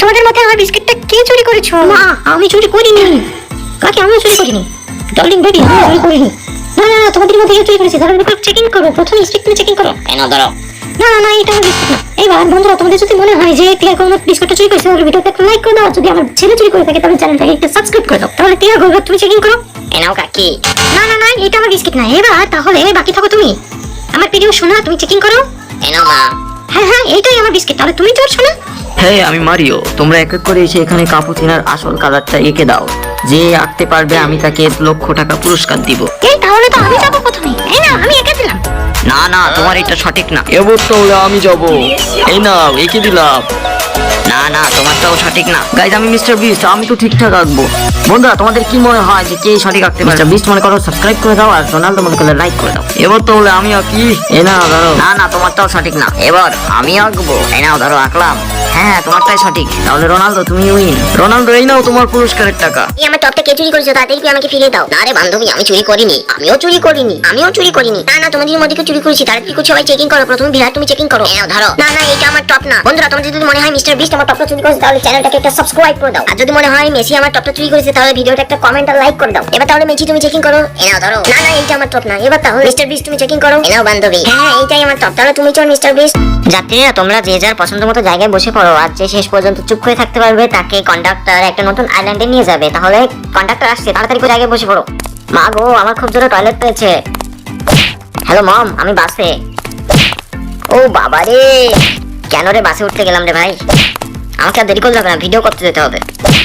তোমাদের মতে আমার বিস্কিটটা কে চুরি করেছ? মা আমি চুরি করিনি। কাকে? আমিও চুরি করিনি। ডার্লিং বেবি আমি চুরি করিনি। না না না তোমাদের মধ্যে কেউ চুরি করেছে। তাহলে চেকিং করো। প্রথমে স্ট্রিক্টলি চেকিং করো। নাও ধরো। না না না এটা আমার বিস্কুট না। এইবার বন্ধুরা তোমাদের যদি মনে হয় যে টিয়া আমার বিস্কুটটা চুরি করেছে তাহলে ভিডিওতে একটা লাইক করে দাও। যদি আমার ছেলে চুরি করে থাকে তাহলে চ্যানেলটাকে একটা সাবস্ক্রাইব করে দাও। তাহলে টিয়া গোলগার তুমি চেকিং করো। এই নাও কাকি। না না না এটা আমার বিস্কিট না। এবার তাহলে বাকি থাকো তুমি। আমার ভিডিও শোনা তুমি চেকিং করো। এই নাও মা। হ্যাঁ হ্যাঁ এইটাই আমার বিস্কিট। তাহলে তুমি চোর শোনা। হ্যাঁ আমি মারিও। তোমরা এক এক করে এসে এখানে কাপুচিনার আসল কালারটা এঁকে দাও। যে আঁকতে পারবে আমি তাকে লক্ষ টাকা পুরস্কার দিব। এই তাহলে তো আমি যাব প্রথমে। এই না আমি এঁকে দিলাম। না না তোমার এটা সঠিক না। এবার তাহলে আমি যাব। এই নাও এঁকে দিলাম। না না তোমারটাও সঠিক না। গাইজ আমি মিস্টার বিস্ট আমি তো ঠিকঠাক আঁকবো। বন্ধুরা তোমাদের কি মনে হয় যে কে সঠিক আঁকতে পারে মিস্টার বিস্ট মনে করো সাবস্ক্রাইব করে দাও আর রোনাল্ডো মনে করলে লাইক করে দাও। এবার তো তাহলে আমি আঁকি। এ না ধরো। না না তোমারটাও সঠিক না। এবার আমি আঁকবো। এই নাও ধরো আঁকলাম। হ্যাঁ তোমারটাই সঠিক। তাহলে রোনাল্ডো তুমি উইন রোনাল্ডো এই নাও তোমার পুরস্কারের টাকা। এই আমার টপটা কে চুরি করেছ তাড়াতাড়ি তুমি আমাকে ফিরিয়ে দাও? না রে বান্ধবী আমি চুরি করিনি। আমিও চুরি করিনি। আমিও চুরি করিনি। না না তোমাদের মধ্যে কেউ চুরি করেছি তাড়াতাড়ি করে সবাই চেকিং করো প্রথমে বিরাট তুমি চেকিং করো। এই নাও ধরো। না না এটা আমার টপ না। বন্ধুরা তোমাদের যদি মনে হয় মিস্টার বিস্ট আমার টপটা চুরি করেছে তাহলে চ্যানেলটাকে একটা সাবস্ক্রাইব করে দাও। আর যদি মনে হয় মেসি আমার টপটা চুরি করেছে তাহলে ভিডিওটা একটা কমেন্ট আর লাইক করে দাও। এবার তাহলে মেসি তুমি চেকিং করো। এই নাও ধরো। না না এইটা আমার টপ না। এবার তাহলে মিস্টার বিস্ট তুমি চেকিং করো। এই নাও বান্ধবী। হ্যাঁ, এইটাই আমার টপ তাহলে তুমি চল মিস্টার বিস্ট যাত্রীরা তোমরা যে যার পছন্দ মতো জায়গায় বসে পড়ো আর যে শেষ পর্যন্ত চুপ করে থাকতে পারবে তাকে কন্ডাক্টর একটা নতুন আইল্যান্ডে নিয়ে যাবে। তাহলে কন্ডাক্টর আসছে তাড়াতাড়ি করে জায়গায় বসে পড়ো। মা গো আমার খুব জোরে টয়লেট পেয়েছে। হ্যালো মম আমি বাসে। ও বাবা রে কেন রে বাসে উঠতে গেলাম রে ভাই? আমাকে আর দেরি করতে হবে না ভিডিও করতে যেতে হবে।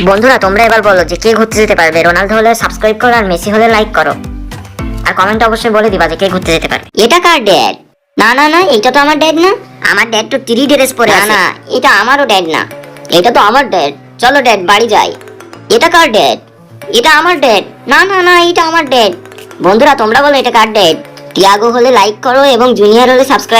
বন্ধুরা তোমরা এবার বলো যে কে ঘুরতে যেতে পারবে রোনাল্ডো হলে সাবস্ক্রাইব করো আর মেসি হলে লাইক করো। আর কমেন্টে অবশ্যই বলে দিবা যে কে ঘুরতে যেতে পারবে। এটা কার ড্যাড না না না এটা তো আমার ড্যাড না। আমার ড্যাড তো থ্রি ড্রেস পরে আছে। না এটা আমারও ড্যাড না। এটা তো আমার ড্যাড চলো ড্যাড বাড়ি যাই। এটা কার ড্যাড এটা আমার ড্যাড না না না এটা আমার ড্যাড বন্ধুরা তোমরা বলো এটা কার ড্যাড টিয়াগো হলে লাইক করো এবং জুনিয়র হলে সাবস্ক্রাইব